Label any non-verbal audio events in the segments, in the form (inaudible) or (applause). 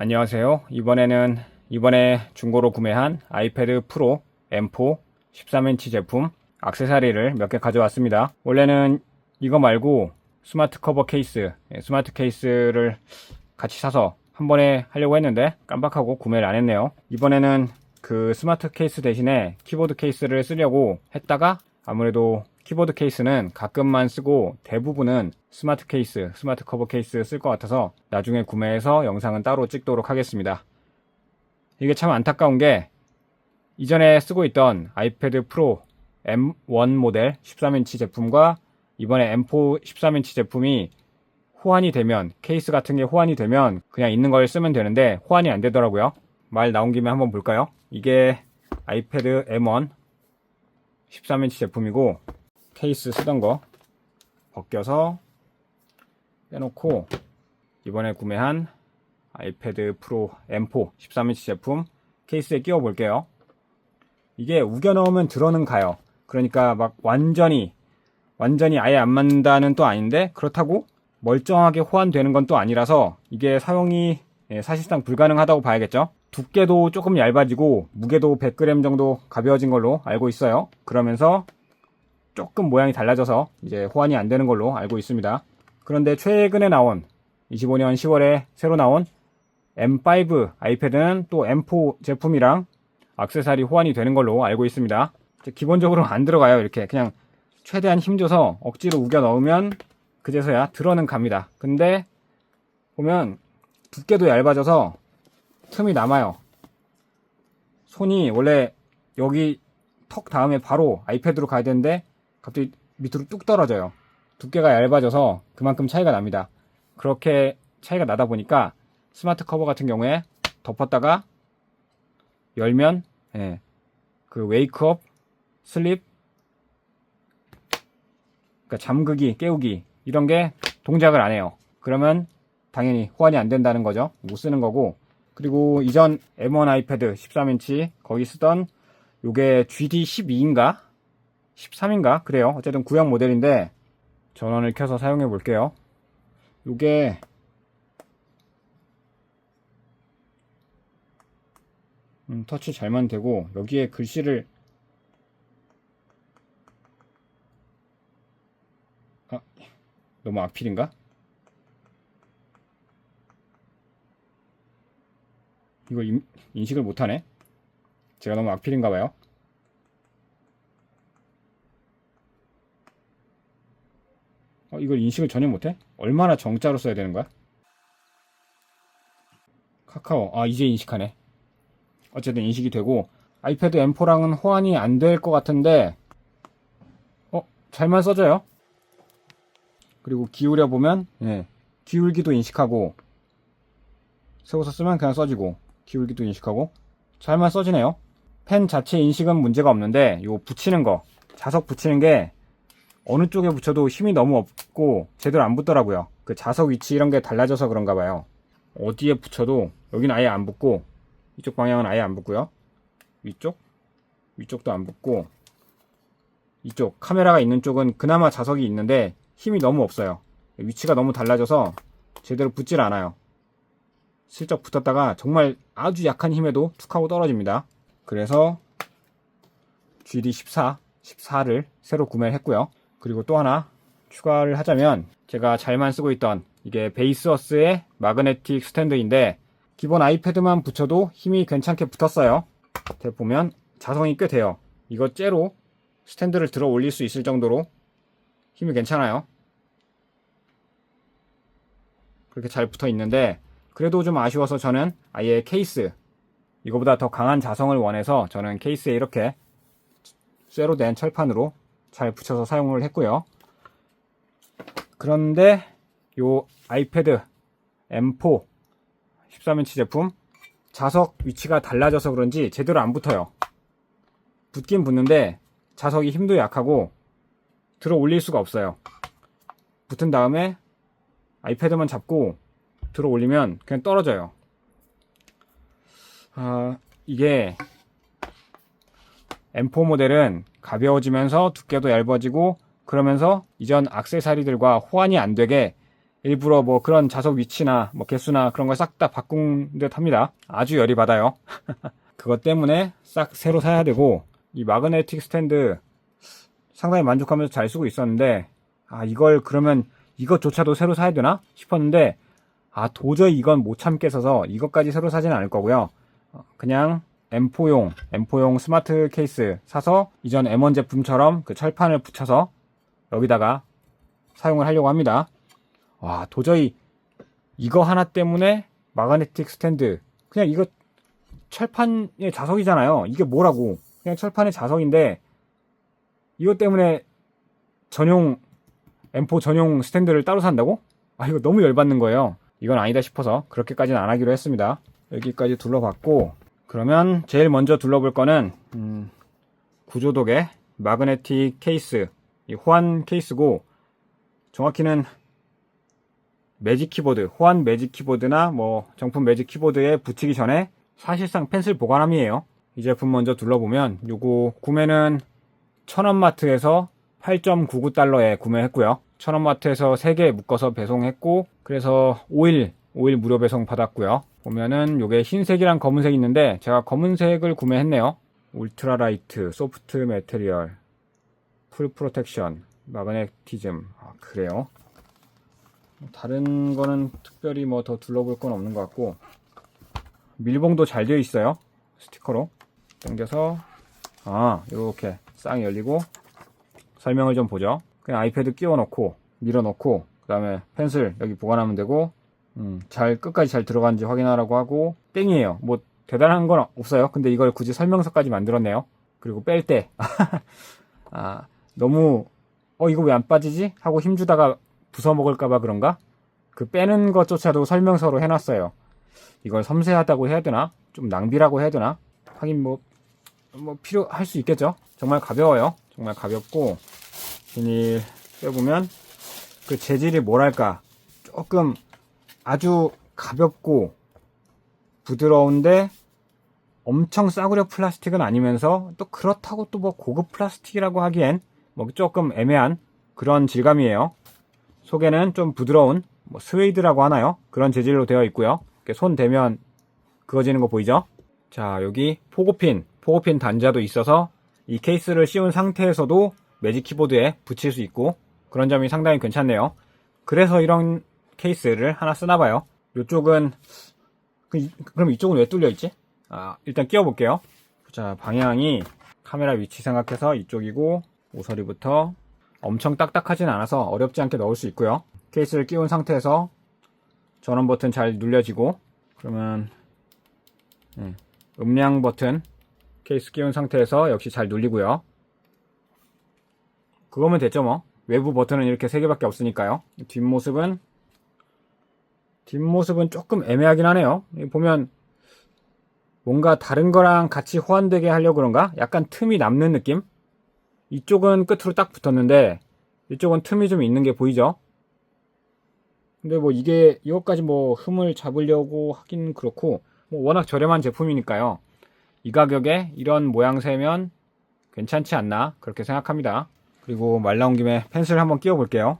안녕하세요. 이번에는 이번에 중고로 구매한 아이패드 프로 M4 13인치 제품 악세사리를 몇 개 가져왔습니다. 원래는 이거 말고 스마트 커버 케이스, 예, 스마트 케이스를 같이 사서 한 번에 하려고 했는데 깜빡하고 구매를 안 했네요. 이번에는 그 스마트 케이스 대신에 키보드 케이스를 쓰려고 했다가 아무래도 키보드 케이스는 가끔만 쓰고 대부분은 스마트 케이스, 스마트 커버 케이스 쓸 것 같아서 나중에 구매해서 영상은 따로 찍도록 하겠습니다. 이게 참 안타까운 게 이전에 쓰고 있던 아이패드 프로 M1 모델 13인치 제품과 이번에 M4 13인치 제품이 호환이 되면 케이스 같은 게 호환이 되면 그냥 있는 걸 쓰면 되는데 호환이 안 되더라고요. 말 나온 김에 한번 볼까요? 이게 아이패드 M1 13인치 제품이고 케이스 쓰던 거 벗겨서 빼놓고 이번에 구매한 아이패드 프로 M4 13인치 제품 케이스에 끼워 볼게요. 이게 우겨 넣으면 들어는 가요. 그러니까 막 완전히 완전히 아예 안 맞는다는 또 아닌데 그렇다고 멀쩡하게 호환되는 건 또 아니라서 이게 사용이 예, 사실상 불가능하다고 봐야겠죠. 두께도 조금 얇아지고 무게도 100g 정도 가벼워진 걸로 알고 있어요. 그러면서 조금 모양이 달라져서 이제 호환이 안 되는 걸로 알고 있습니다. 그런데 최근에 나온 25년 10월에 새로 나온 M5 아이패드는 또 M4 제품이랑 악세사리 호환이 되는 걸로 알고 있습니다. 기본적으로 안 들어가요. 이렇게 그냥 최대한 힘줘서 억지로 우겨 넣으면 그제서야 들어는 갑니다. 근데 보면 두께도 얇아져서 틈이 남아요. 손이 원래 여기 턱 다음에 바로 아이패드로 가야 되는데 갑자기 밑으로 뚝 떨어져요. 두께가 얇아져서 그만큼 차이가 납니다. 그렇게 차이가 나다 보니까 스마트 커버 같은 경우에 덮었다가 열면 예, 그 웨이크업, 슬립, 그러니까 잠그기, 깨우기 이런 게 동작을 안 해요. 그러면 당연히 호환이 안 된다는 거죠. 못 쓰는 거고. 그리고 이전 M1 아이패드 13인치 거기 쓰던 요게 GD12인가 13인가 그래요. 어쨌든 구형 모델인데 전원을 켜서 사용해 볼게요. 요게 음, 터치 잘만 되고 여기에 글씨를 아 너무 악필인가? 이거 인, 인식을 못하네 제가 너무 악필인가 봐요 어, 이걸 인식을 전혀 못해? 얼마나 정자로 써야 되는 거야? 카카오 아 이제 인식하네 어쨌든 인식이 되고 아이패드 M4랑은 호환이 안 될 것 같은데 어 잘만 써져요 그리고 기울여 보면 예, 기울기도 인식하고 세워서 쓰면 그냥 써지고 기울기도 인식하고 잘만 써지네요 펜 자체 인식은 문제가 없는데 요 붙이는 거 자석 붙이는 게 어느 쪽에 붙여도 힘이 너무 없고 제대로 안 붙더라고요 그 자석 위치 이런 게 달라져서 그런가 봐요 어디에 붙여도 여기는 아예 안 붙고 이쪽 방향은 아예 안 붙고요. 위쪽? 위쪽도 안 붙고 이쪽 카메라가 있는 쪽은 그나마 자석이 있는데 힘이 너무 없어요. 위치가 너무 달라져서 제대로 붙질 않아요. 슬쩍 붙었다가 정말 아주 약한 힘에도 툭 하고 떨어집니다. 그래서 GD14, 14를 새로 구매를 했고요. 그리고 또 하나 추가를 하자면 제가 잘만 쓰고 있던 이게 베이스어스의 마그네틱 스탠드인데 기본 아이패드만 붙여도 힘이 괜찮게 붙었어요. 이렇게 보면 자성이 꽤 돼요. 이거 째로 스탠드를 들어 올릴 수 있을 정도로 힘이 괜찮아요. 그렇게 잘 붙어 있는데 그래도 좀 아쉬워서 저는 아예 케이스 이거보다 더 강한 자성을 원해서 저는 케이스에 이렇게 쇠로 된 철판으로 잘 붙여서 사용을 했고요. 그런데 요 아이패드 M4 13인치 제품 자석 위치가 달라져서 그런지 제대로 안 붙어요. 붙긴 붙는데 자석이 힘도 약하고 들어 올릴 수가 없어요. 붙은 다음에 아이패드만 잡고 들어 올리면 그냥 떨어져요. 아, 이게 M4 모델은 가벼워지면서 두께도 얇아지고 그러면서 이전 악세사리들과 호환이 안 되게 일부러 뭐 그런 자석 위치나 뭐 개수나 그런 걸 싹 다 바꾼 듯 합니다. 아주 열이 받아요. (laughs) 그것 때문에 싹 새로 사야 되고 이 마그네틱 스탠드 상당히 만족하면서 잘 쓰고 있었는데 아 이걸 그러면 이것조차도 새로 사야 되나 싶었는데 아 도저히 이건 못 참겠어서 이것까지 새로 사지는 않을 거고요. 어, 그냥 M4용 M4용 스마트 케이스 사서 이전 M1 제품처럼 그 철판을 붙여서 여기다가 사용을 하려고 합니다. 와 도저히 이거 하나 때문에 마그네틱 스탠드 그냥 이거 철판의 자석이잖아요. 이게 뭐라고? 그냥 철판의 자석인데 이것 때문에 전용 M4 전용 스탠드를 따로 산다고? 아 이거 너무 열받는 거예요. 이건 아니다 싶어서 그렇게까지는 안 하기로 했습니다. 여기까지 둘러봤고 그러면 제일 먼저 둘러볼 거는 음, 구조독의 마그네틱 케이스 이 호환 케이스고 정확히는 매직 키보드, 호환 매직 키보드나 뭐 정품 매직 키보드에 붙이기 전에 사실상 펜슬 보관함이에요. 이 제품 먼저 둘러보면 요거 구매는 천원마트에서 8.99달러에 구매했고요. 천원마트에서 3개 묶어서 배송했고 그래서 5일 5일 무료 배송 받았고요. 보면은 요게 흰색이랑 검은색이 있는데 제가 검은색을 구매했네요. 울트라 라이트, 소프트 메테리얼, 풀 프로텍션, 마그네티즘. 아, 그래요. 다른 거는 특별히 뭐 더 둘러볼 건 없는 것 같고 밀봉도 잘 되어 있어요. 스티커로 당겨서 아 이렇게 쌍이 열리고 설명을 좀 보죠. 그냥 아이패드 끼워 넣고 밀어 넣고 그 다음에 펜슬 여기 보관하면 되고 음, 잘 끝까지 잘 들어가는지 확인하라고 하고 땡이에요. 뭐 대단한 건 없어요. 근데 이걸 굳이 설명서까지 만들었네요. 그리고 뺄 때 (laughs) 아, 너무 어 이거 왜 안 빠지지 하고 힘주다가 부숴 먹을까봐 그런가? 그 빼는 것조차도 설명서로 해놨어요. 이걸 섬세하다고 해야 되나? 좀 낭비라고 해야 되나? 하긴 뭐, 뭐 필요할 수 있겠죠? 정말 가벼워요. 정말 가볍고, 비닐 빼보면, 그 재질이 뭐랄까, 조금 아주 가볍고, 부드러운데, 엄청 싸구려 플라스틱은 아니면서, 또 그렇다고 또 뭐 고급 플라스틱이라고 하기엔, 뭐 조금 애매한 그런 질감이에요. 속에는 좀 부드러운 뭐 스웨이드라고 하나요? 그런 재질로 되어 있고요. 손 대면 그어지는 거 보이죠? 자 여기 포고핀, 포고핀 단자도 있어서 이 케이스를 씌운 상태에서도 매직 키보드에 붙일 수 있고 그런 점이 상당히 괜찮네요. 그래서 이런 케이스를 하나 쓰나 봐요. 이쪽은 그, 그럼 이쪽은 왜 뚫려 있지? 아 일단 끼워 볼게요. 자 방향이 카메라 위치 생각해서 이쪽이고 모서리부터 엄청 딱딱하진 않아서 어렵지 않게 넣을 수 있고요. 케이스를 끼운 상태에서 전원 버튼 잘 눌려지고 그러면 음, 음량 버튼 케이스 끼운 상태에서 역시 잘 눌리고요. 그거면 됐죠 뭐. 외부 버튼은 이렇게 세 개밖에 없으니까요. 뒷모습은 뒷모습은 조금 애매하긴 하네요. 보면 뭔가 다른 거랑 같이 호환되게 하려고 그런가? 약간 틈이 남는 느낌? 이쪽은 끝으로 딱 붙었는데 이쪽은 틈이 좀 있는 게 보이죠? 근데 뭐 이게 이것까지 뭐 흠을 잡으려고 하긴 그렇고 뭐 워낙 저렴한 제품이니까요. 이 가격에 이런 모양새면 괜찮지 않나 그렇게 생각합니다. 그리고 말 나온 김에 펜슬 한번 끼워 볼게요.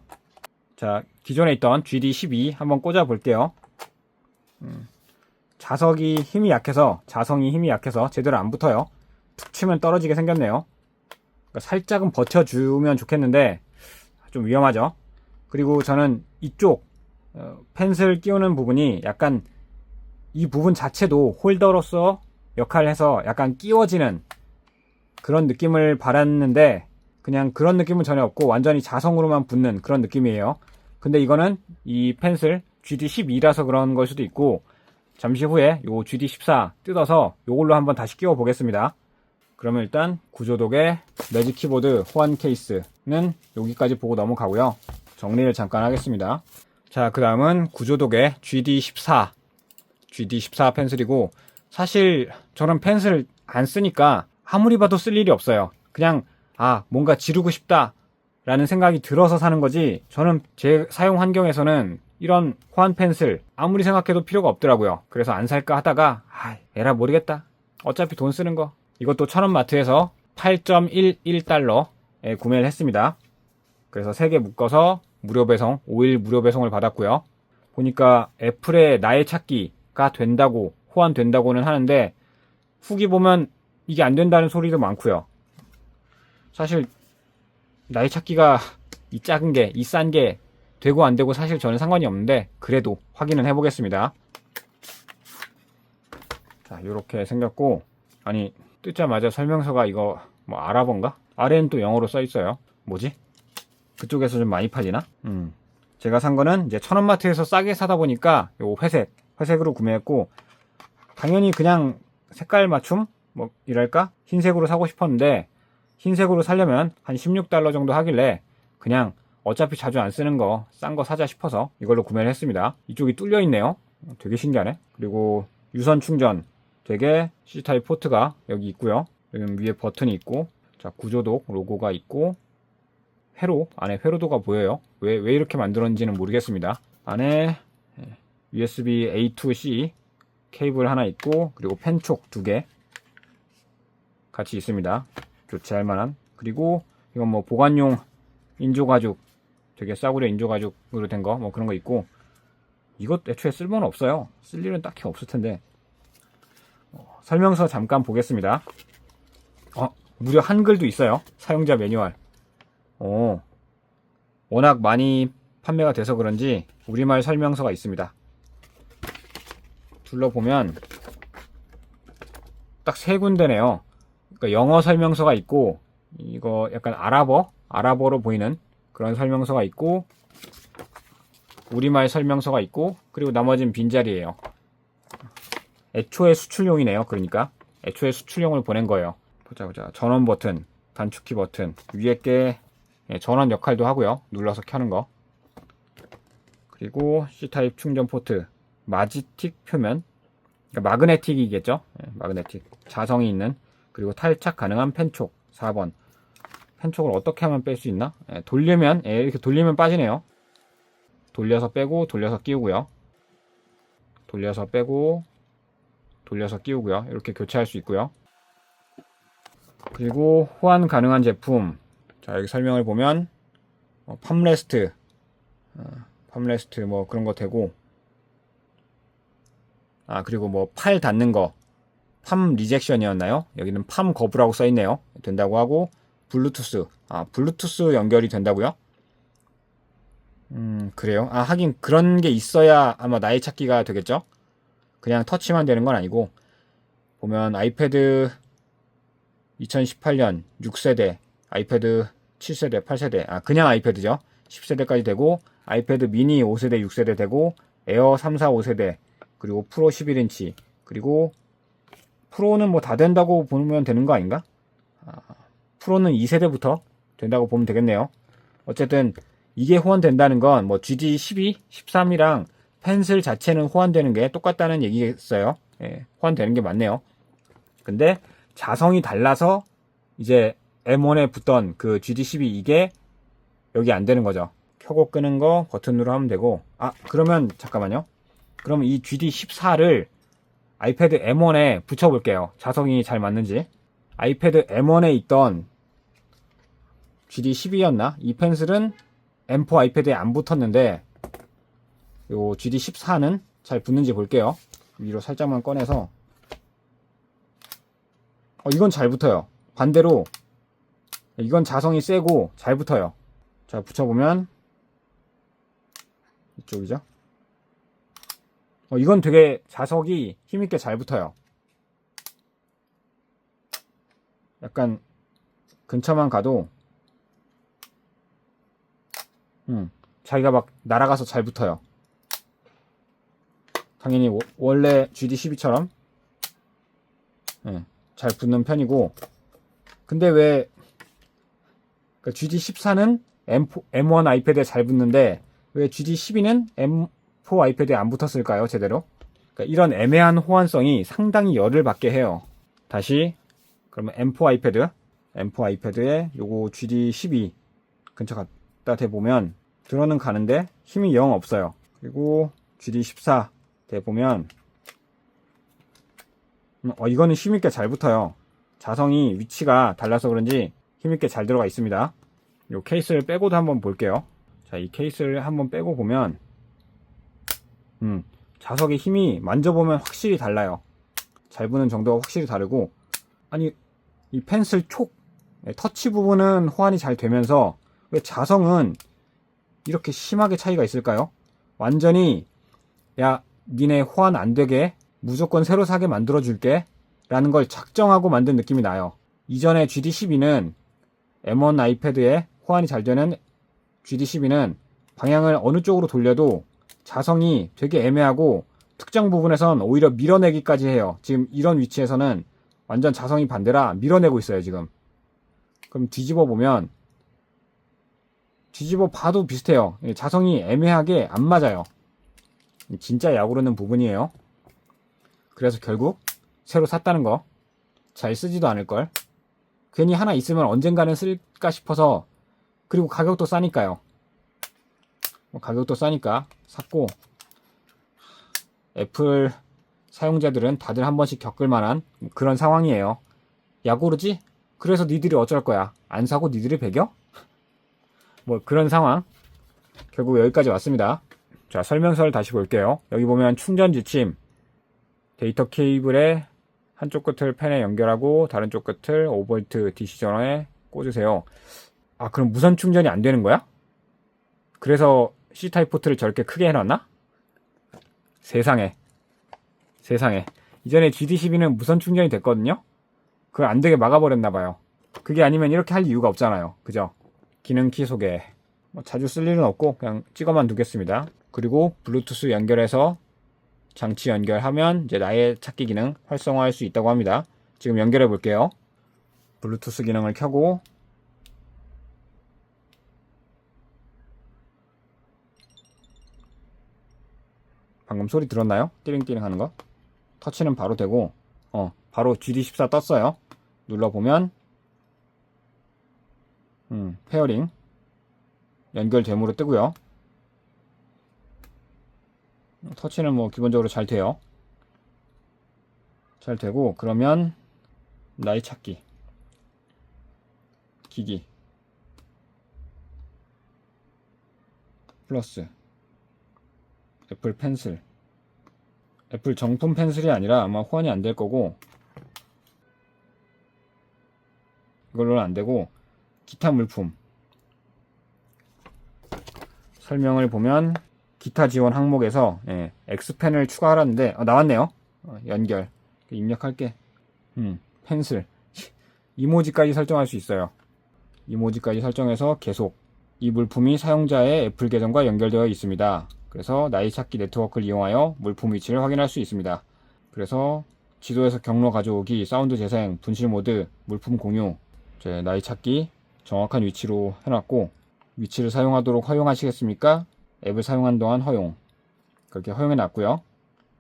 자 기존에 있던 GD12 한번 꽂아 볼게요. 음, 자석이 힘이 약해서 자성이 힘이 약해서 제대로 안 붙어요. 툭 치면 떨어지게 생겼네요. 그러니까 살짝은 버텨주면 좋겠는데 좀 위험하죠. 그리고 저는 이쪽 어, 펜슬 끼우는 부분이 약간 이 부분 자체도 홀더로서 역할을 해서 약간 끼워지는 그런 느낌을 받았는데 그냥 그런 느낌은 전혀 없고 완전히 자성으로만 붙는 그런 느낌이에요. 근데 이거는 이 펜슬 GD12라서 그런 걸 수도 있고 잠시 후에 요 GD14 뜯어서 요걸로 한번 다시 끼워 보겠습니다. 그러면 일단 구조독의 매직 키보드 호환 케이스는 여기까지 보고 넘어가고요. 정리를 잠깐 하겠습니다. 자, 그 다음은 구조독의 GD14. GD14 펜슬이고, 사실 저는 펜슬 안 쓰니까 아무리 봐도 쓸 일이 없어요. 그냥, 아, 뭔가 지르고 싶다. 라는 생각이 들어서 사는 거지, 저는 제 사용 환경에서는 이런 호환 펜슬 아무리 생각해도 필요가 없더라고요. 그래서 안 살까 하다가, 아, 에라 모르겠다. 어차피 돈 쓰는 거. 이것도 천원 마트에서 8.11달러에 구매를 했습니다. 그래서 3개 묶어서 무료 배송, 5일 무료 배송을 받았고요. 보니까 애플의 나의 찾기가 된다고, 호환된다고는 하는데, 후기 보면 이게 안 된다는 소리도 많고요. 사실, 나의 찾기가 이 작은 게, 이 싼 게 되고 안 되고 사실 저는 상관이 없는데, 그래도 확인은 해보겠습니다. 자, 요렇게 생겼고, 아니, 뜯자마자 설명서가 이거, 뭐, 아랍어인가? 아래는 또 영어로 써 있어요. 뭐지? 그쪽에서 좀 많이 팔리나? 음. 제가 산 거는 이제 천원마트에서 싸게 사다 보니까 요 회색, 회색으로 구매했고, 당연히 그냥 색깔 맞춤? 뭐, 이랄까? 흰색으로 사고 싶었는데, 흰색으로 사려면 한 16달러 정도 하길래, 그냥 어차피 자주 안 쓰는 거, 싼 거 사자 싶어서 이걸로 구매를 했습니다. 이쪽이 뚫려 있네요. 되게 신기하네. 그리고 유선 충전, 되게 C타입 포트가 여기 있고요. 여기 위에 버튼이 있고, 자, 구조독 로고가 있고, 회로, 안에 회로도가 보여요. 왜, 왜 이렇게 만들었는지는 모르겠습니다. 안에 예, USB A2C 케이블 하나 있고, 그리고 펜촉 두 개 같이 있습니다. 교체할 만한. 그리고 이건 뭐 보관용 인조 가죽, 되게 싸구려 인조 가죽으로 된 거, 뭐 그런 거 있고, 이것 애초에 쓸모는 없어요. 쓸 일은 딱히 없을 텐데. 어, 설명서 잠깐 보겠습니다. 어, 무려 한글도 있어요. 사용자 매뉴얼. 오, 워낙 많이 판매가 돼서 그런지 우리말 설명서가 있습니다. 둘러보면 딱 세 군데네요. 그러니까 영어 설명서가 있고 이거 약간 아랍어, 아랍어로 보이는 그런 설명서가 있고 우리말 설명서가 있고 그리고 나머지는 빈자리예요. 애초에 수출용이네요. 그러니까 애초에 수출용을 보낸 거예요. 보자 보자. 전원 버튼, 단축키 버튼, 위에 게 예, 전원 역할도 하고요. 눌러서 켜는 거. 그리고 C타입 충전 포트, 마지틱 표면, 그러니까 마그네틱이겠죠? 예, 마그네틱. 자성이 있는 그리고 탈착 가능한 펜촉 4번. 펜촉을 어떻게 하면 뺄 수 있나? 예, 돌리면 예, 이렇게 돌리면 빠지네요. 돌려서 빼고 돌려서 끼우고요. 돌려서 빼고 돌려서 끼우고요. 이렇게 교체할 수 있고요. 그리고 호환 가능한 제품. 자, 여기 설명을 보면 어, 팜레스트, 어, 팜레스트 뭐 그런 거 되고 아 그리고 뭐 팔 닿는 거, 팜 리젝션이었나요? 여기는 팜 거부라고 써 있네요. 된다고 하고 블루투스, 아 블루투스 연결이 된다고요? 음 그래요. 아 하긴 그런 게 있어야 아마 나이 찾기가 되겠죠? 그냥 터치만 되는 건 아니고 보면 아이패드 2018년 6세대, 아이패드 7세대, 8세대, 아 그냥 아이패드죠. 10세대까지 되고 아이패드 미니 5세대, 6세대 되고 에어 3, 4, 5세대 그리고 프로 11인치 그리고 프로는 뭐 다 된다고 보면 되는 거 아닌가? 아, 프로는 2세대부터 된다고 보면 되겠네요. 어쨌든 이게 호환된다는 건 뭐 GD 12, 13이랑 펜슬 자체는 호환되는 게 똑같다는 얘기겠어요. 예, 호환되는 게 맞네요. 근데 자성이 달라서 이제 M1에 붙던 그 GD12 이게 여기 안 되는 거죠. 켜고 끄는 거 버튼으로 하면 되고 아 그러면 잠깐만요. 그러면 이 GD14를 아이패드 M1에 붙여볼게요. 자성이 잘 맞는지. 아이패드 M1에 있던 GD12였나? 이 펜슬은 M4 아이패드에 안 붙었는데 요 GD14는 잘 붙는지 볼게요. 위로 살짝만 꺼내서 어, 이건 잘 붙어요. 반대로 이건 자성이 세고 잘 붙어요. 자, 붙여보면 이쪽이죠. 어, 이건 되게 자석이 힘있게 잘 붙어요. 약간 근처만 가도 음, 자기가 막 날아가서 잘 붙어요. 당연히 워- 원래 GD12처럼 예, 잘 붙는 편이고 근데 왜 그러니까 GD14는 M4, M1 아이패드에 잘 붙는데 왜 GD12는 M4 아이패드에 안 붙었을까요 제대로? 그러니까 이런 애매한 호환성이 상당히 열을 받게 해요. 다시 그러면 M4 아이패드 M4 아이패드에 요거 GD12 근처 갖다 대보면 들어는 가는데 힘이 영 없어요. 그리고 GD14 대보면 음, 어, 이거는 힘있게 잘 붙어요. 자성이 위치가 달라서 그런지 힘있게 잘 들어가 있습니다. 이 케이스를 빼고도 한번 볼게요. 자, 이 케이스를 한번 빼고 보면, 음, 자석의 힘이 만져보면 확실히 달라요. 잘 부는 정도가 확실히 다르고, 아니, 이 펜슬 촉, 네, 터치 부분은 호환이 잘 되면서, 왜 자성은 이렇게 심하게 차이가 있을까요? 완전히, 야, 니네 호환 안 되게 무조건 새로 사게 만들어 줄게. 라는 걸 작정하고 만든 느낌이 나요. 이전에 GD12는 M1 아이패드에 호환이 잘 되는 GD12는 방향을 어느 쪽으로 돌려도 자성이 되게 애매하고 특정 부분에선 오히려 밀어내기까지 해요. 지금 이런 위치에서는 완전 자성이 반대라 밀어내고 있어요, 지금. 그럼 뒤집어 보면 뒤집어 봐도 비슷해요. 예, 자성이 애매하게 안 맞아요. 진짜 약오르는 부분이에요. 그래서 결국 새로 샀다는 거. 잘 쓰지도 않을걸. 괜히 하나 있으면 언젠가는 쓸까 싶어서 그리고 가격도 싸니까요. 뭐 가격도 싸니까 샀고 애플 사용자들은 다들 한 번씩 겪을 만한 그런 상황이에요. 야구르지? 그래서 니들이 어쩔 거야? 안 사고 니들이 배겨? (laughs) 뭐 그런 상황. 결국 여기까지 왔습니다. 자, 설명서를 다시 볼게요. 여기 보면 충전 지침, 데이터 케이블의 한쪽 끝을 펜에 연결하고 다른 쪽 끝을 5V DC 전원에 꽂으세요. 아, 그럼 무선 충전이 안 되는 거야? 그래서 C타입 포트를 저렇게 크게 해놨나? 세상에. 세상에. 이전에 GD12는 무선 충전이 됐거든요? 그걸 안 되게 막아버렸나봐요. 그게 아니면 이렇게 할 이유가 없잖아요. 그죠? 기능 키 소개. 뭐 자주 쓸 일은 없고 그냥 찍어만 두겠습니다. 그리고 블루투스 연결해서 장치 연결하면 이제 나의 찾기 기능 활성화할 수 있다고 합니다. 지금 연결해 볼게요. 블루투스 기능을 켜고 방금 소리 들었나요? 띠링띠링 하는 거? 터치는 바로 되고 어 바로 GD14 떴어요. 눌러보면 음, 페어링 연결됨으로 뜨고요. 터치는 뭐 기본적으로 잘 돼요. 잘 되고 그러면 나이 찾기 기기 플러스 애플 펜슬 애플 정품 펜슬이 아니라 아마 호환이 안 될 거고 이걸로는 안 되고 기타 물품 설명을 보면 기타 지원 항목에서 예, X펜을 추가하라는데 어, 나왔네요. 어, 연결 입력할게. 음, 펜슬 (laughs) 이모지까지 설정할 수 있어요. 이모지까지 설정해서 계속 이 물품이 사용자의 애플 계정과 연결되어 있습니다. 그래서 나이 찾기 네트워크를 이용하여 물품 위치를 확인할 수 있습니다. 그래서 지도에서 경로 가져오기, 사운드 재생, 분실 모드, 물품 공유, 제 나이 찾기 정확한 위치로 해놨고 위치를 사용하도록 허용하시겠습니까? 앱을 사용한 동안 허용. 그렇게 허용해 놨고요.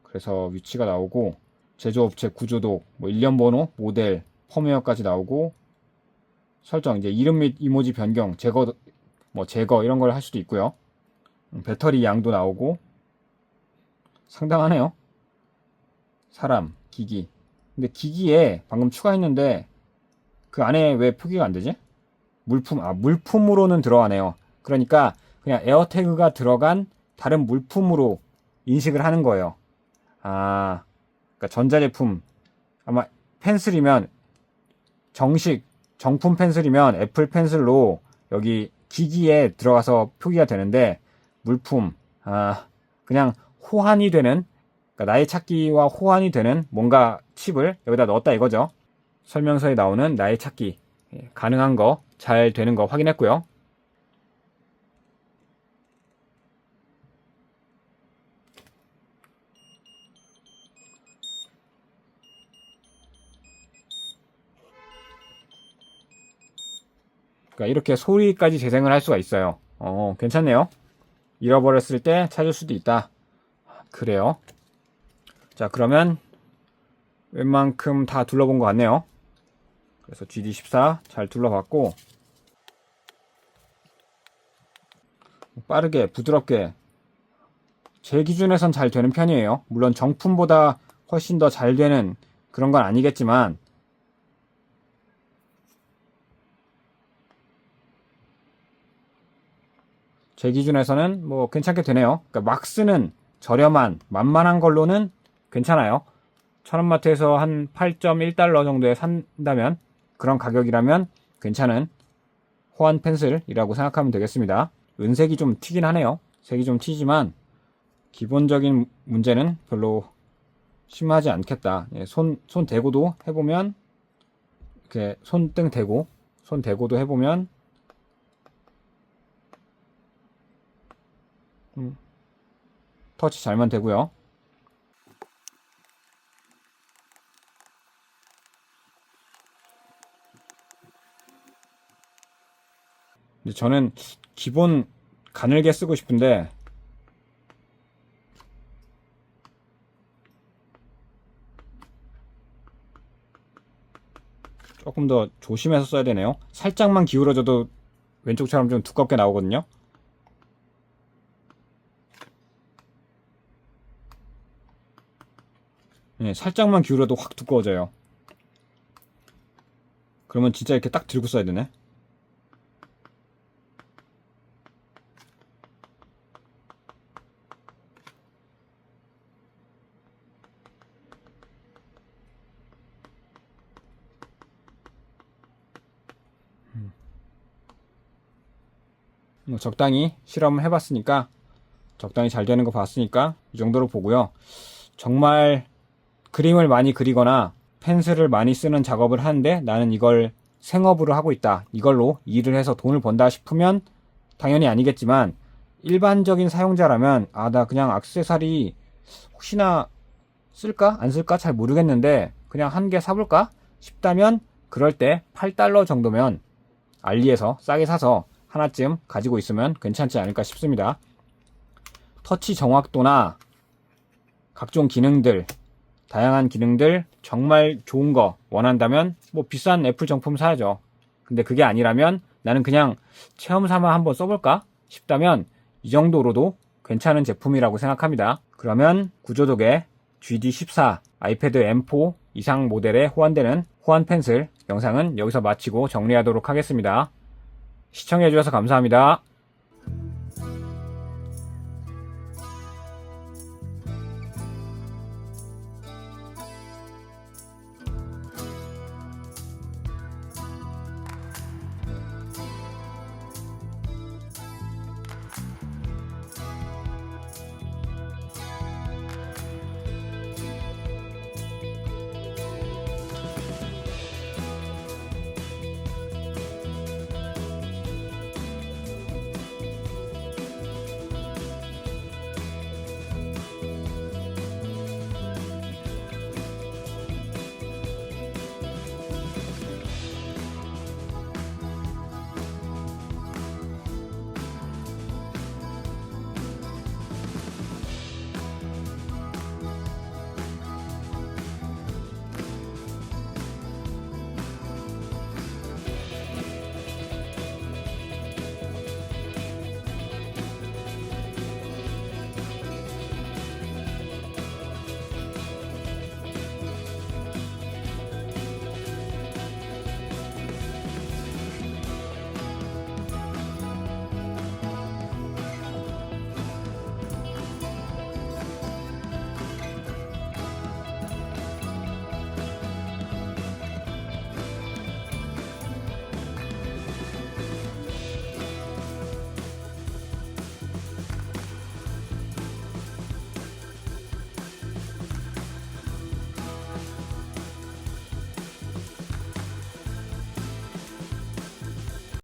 그래서 위치가 나오고 제조업체 구조도 뭐 일련 번호, 모델, 펌웨어까지 나오고 설정 이제 이름 및 이모지 변경, 제거 뭐 제거 이런 걸 할 수도 있고요. 음, 배터리 양도 나오고 상당하네요. 사람, 기기. 근데 기기에 방금 추가했는데 그 안에 왜 표기가 안 되지? 물품, 아, 물품으로는 들어가네요. 그러니까 그냥 에어태그가 들어간 다른 물품으로 인식을 하는 거예요. 아, 그러니까 전자제품. 아마 펜슬이면 정식, 정품 펜슬이면 애플 펜슬로 여기 기기에 들어가서 표기가 되는데 물품, 아, 그냥 호환이 되는, 그러니까 나의 찾기와 호환이 되는 뭔가 칩을 여기다 넣었다 이거죠. 설명서에 나오는 나의 찾기. 예, 가능한 거, 잘 되는 거 확인했고요. 그러니까 이렇게 소리까지 재생을 할 수가 있어요. 어, 괜찮네요. 잃어버렸을 때 찾을 수도 있다. 그래요. 자, 그러면 웬만큼 다 둘러본 것 같네요. 그래서 GD14 잘 둘러봤고 빠르게 부드럽게 제 기준에선 잘 되는 편이에요. 물론 정품보다 훨씬 더 잘 되는 그런 건 아니겠지만 제 기준에서는 뭐 괜찮게 되네요. 그러니까 막 쓰는 저렴한 만만한 걸로는 괜찮아요. 천원마트에서 한 8.1달러 정도에 산다면 그런 가격이라면 괜찮은 호환 펜슬이라고 생각하면 되겠습니다. 은색이 좀 튀긴 하네요. 색이 좀 튀지만 기본적인 문제는 별로 심하지 않겠다. 예, 손, 손 대고도 해보면 이렇게 손등 대고 손 대고도 해보면 음, 터치 잘만 되고요. 저는 기본 가늘게 쓰고 싶은데 조금 더 조심해서 써야 되네요. 살짝만 기울어져도 왼쪽처럼 좀 두껍게 나오거든요. 예, 살짝만 기울어도 확 두꺼워져요. 그러면 진짜 이렇게 딱 들고 써야 되네. 뭐 적당히 실험을 해봤으니까 적당히 잘 되는 거 봤으니까 이 정도로 보고요. 정말 그림을 많이 그리거나 펜슬을 많이 쓰는 작업을 하는데 나는 이걸 생업으로 하고 있다. 이걸로 일을 해서 돈을 번다 싶으면 당연히 아니겠지만 일반적인 사용자라면 아 나 그냥 악세사리 혹시나 쓸까 안 쓸까 잘 모르겠는데 그냥 한 개 사볼까 싶다면 그럴 때 8달러 정도면 알리에서 싸게 사서 하나쯤 가지고 있으면 괜찮지 않을까 싶습니다. 터치 정확도나 각종 기능들, 다양한 기능들 정말 좋은 거 원한다면 뭐 비싼 애플 정품 사야죠. 근데 그게 아니라면 나는 그냥 체험 삼아 한번 써볼까 싶다면 이 정도로도 괜찮은 제품이라고 생각합니다. 그러면 구조독의 GD14 아이패드 M4 이상 모델에 호환되는 호환 펜슬 영상은 여기서 마치고 정리하도록 하겠습니다. 시청해주셔서 감사합니다.